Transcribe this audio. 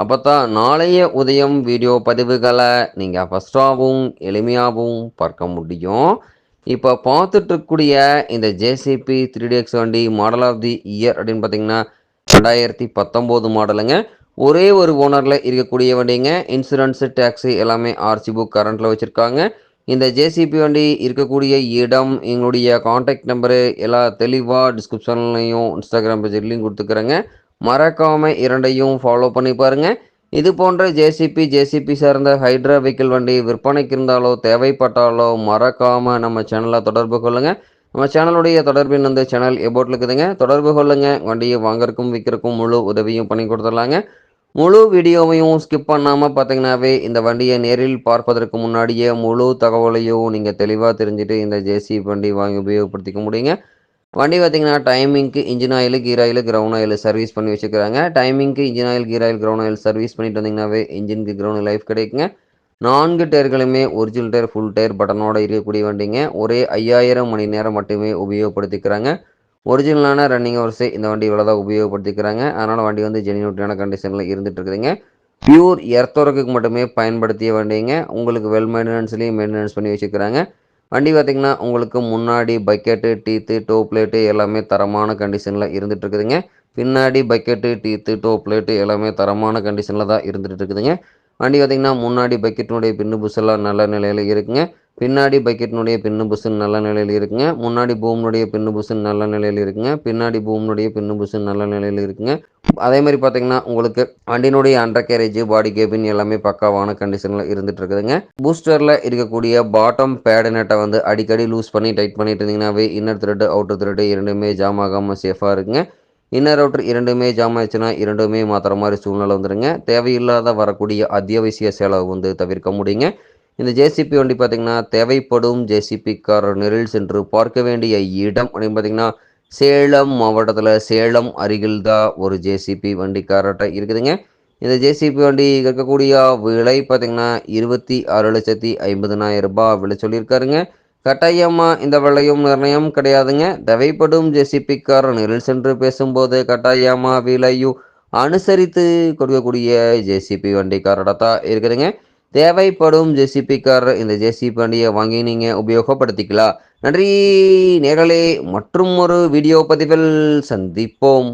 அப்போ தான் நாளைய உதயம் வீடியோ பதிவுகளை நீங்கள் ஃபஸ்ட்டாகவும் எளிமையாகவும் பார்க்க முடியும். இப்போ பார்த்துட்ருக்கூடிய இந்த ஜேசிபி த்ரீ டிஎக்ஸ் வண்டி மாடல் ஆஃப் தி இயர் அப்படின்னு பார்த்தீங்கன்னா ரெண்டாயிரத்தி பத்தொம்போது மாடலுங்க ஒரே ஒரு ஓனரில் இருக்கக்கூடிய வண்டிங்க. இன்சூரன்ஸு டேக்ஸி எல்லாமே ஆர்சி புக் கரண்ட்டில் வச்சுருக்காங்க. இந்த ஜேசிபி வண்டி இருக்கக்கூடிய இடம் எங்களுடைய காண்டாக்ட் நம்பரு எல்லா தெளிவாக டிஸ்கிரிப்ஷன்லையும் இன்ஸ்டாகிராம் பேஜ்லையும் கொடுத்துக்கிறேங்க. மறக்காமல் இரண்டையும் ஃபாலோ பண்ணி பாருங்கள் இது போன்ற ஜேசிபி ஜேசிபி சார்ந்த ஹைட்ரா வெஹிக்கிள் வண்டி விற்பனைக்கு இருந்தாலோ தேவைப்பட்டாலோ மறக்காமல் நம்ம சேனலை தொடர்பு கொள்ளுங்கள் நம்ம சேனலுடைய தொடர்பின் வந்து சேனல் எபோட்டில் இருக்குதுங்க. தொடர்பு கொள்ளுங்க. வண்டியை வாங்கறக்கும் விற்கிறக்கும் முழு உதவியும் பண்ணி கொடுத்துடலாங்க. முழு வீடியோவையும் ஸ்கிப் பண்ணாமல் பார்த்தீங்கன்னாவே இந்த வண்டியை நேரில் பார்ப்பதற்கு முன்னாடியே முழு தகவலையும் நீங்கள் தெளிவாக தெரிஞ்சுட்டு இந்த ஜேசிபி வண்டி வாங்கி உபயோகப்படுத்திக்க முடியுங்க. வண்டி பார்த்தீங்கன்னா டைமிங்க்கு engine oil gear oil ground oil service பண்ணி வச்சுக்கிறாங்க டைமிங்க்கு engine oil gear oil ground oil service பண்ணிட்டு வந்தீங்கன்னாவே இன்ஜினுக்கு கிரவுண்ட் லைஃப் கிடைக்குங்க. நான்கு டயர்களுமே ஒரிஜினல் டயர் ஃபுல் டயர் பட்டனோட இருக்கக்கூடிய வண்டிங்க. ஒரே ஐயாயிரம் மணி நேரம் மட்டுமே உபயோகப்படுத்திக்கிறாங்க. ஒரிஜினலான ரன்னிங் ஹவர்ஸே இந்த வண்டி இவ்வளோ தான் உபயோகப்படுத்திக்கிறாங்க. அதனால் வண்டி வந்து ஜெனியூட்டியான கண்டிஷனில் இருந்துட்டு இருக்குதுங்க பியூர் எர்த்தொரக்குக்கு மட்டுமே பயன்படுத்திய வண்டிங்க. உங்களுக்கு வெல் மெயின்டெனன்ஸ்லேயும் மெயின்டெனன்ஸ் பண்ணி வச்சுக்கிறாங்க வண்டி பார்த்திங்கன்னா உங்களுக்கு முன்னாடி பக்கெட்டு டீத்து டோ பிளேட்டு எல்லாமே தரமான கண்டிஷனில் இருந்துகிட்டு இருக்குதுங்க. பின்னாடி பக்கெட்டு டீத்து டோ பிளேட்டு எல்லாமே தரமான கண்டிஷனில் தான் இருந்துகிட்டு இருக்குதுங்க. வண்டி பார்த்திங்கன்னா முன்னாடி பக்கெட்டினுடைய பின்னு புஷெல்லாம் நல்ல நிலையில் இருக்குங்க. பின்னாடி பக்கெட்டினுடைய பின்னு புஷன் நல்ல நிலையில் இருக்குங்க. முன்னாடி பூமினுடைய பின்னு புஷன் நல்ல நிலையில் இருக்குங்க. பின்னாடி பூமினுடைய பின்னு புஷன் நல்ல நிலையில் இருக்குங்க. அதே மாதிரி பார்த்தீங்கன்னா உங்களுக்கு வண்டியினுடைய அண்டர் கேரேஜ் பாடி கேபின் எல்லாமே பக்காவான கண்டிஷனில் இருந்துட்டு இருக்குதுங்க. பூஸ்டரில் இருக்கக்கூடிய பாட்டம் பேடு நெட்டை வந்து அடிக்கடி லூஸ் பண்ணி டைட் பண்ணிட்டு இருந்தீங்கன்னாவே இன்னர் த்ரெட்டு அவுட்டர் த்ரெட்டு இரண்டுமே ஜாம் ஆகாமல் சேஃபாக இருக்குங்க. இன்னர் அவுட்டர் இரண்டுமே ஜாம் ஆயிடுச்சுன்னா இரண்டுமே மாற்றுற மாதிரி சூழ்நிலை வந்துடுங்க தேவையில்லாத வரக்கூடிய அத்தியாவசிய செலவு வந்து தவிர்க்க முடியுங்க. இந்த ஜேசிபி வண்டி பார்த்திங்கன்னா தேவைப்படும் ஜேசிபி கார் நெரில் சென்று பார்க்க வேண்டிய இடம் அப்படின்னு பார்த்திங்கன்னா சேலம் மாவட்டத்தில் சேலம் அருகில் தான் ஒரு ஜேசிபி வண்டிக்காரர்கிட்ட இருக்குதுங்க. இந்த ஜேசிபி வண்டி இருக்கக்கூடிய விலை பார்த்திங்கன்னா இருபத்தி ஆறு லட்சத்தி ஐம்பதுனாயிரம் ரூபாய் விலை சொல்லியிருக்காருங்க. கட்டாயமாக இந்த விலையும் நிர்ணயம் கிடையாதுங்க. தேவைப்படும் ஜேசிபி கார் நெரில் சென்று பேசும்போது கட்டாயமாக விலையும் அனுசரித்து கொடுக்கக்கூடிய ஜேசிபி வண்டிக்காரர்கிட்ட தான் இருக்குதுங்க. தேவைப்படும் ஜேசிபி கார் இந்த ஜேசிபி வண்டியை வாங்கி நீங்கள் உபயோகப்படுத்திக்கலாம். நன்றி நேரலே மற்றும் ஒரு வீடியோ பதிவில் சந்திப்போம்.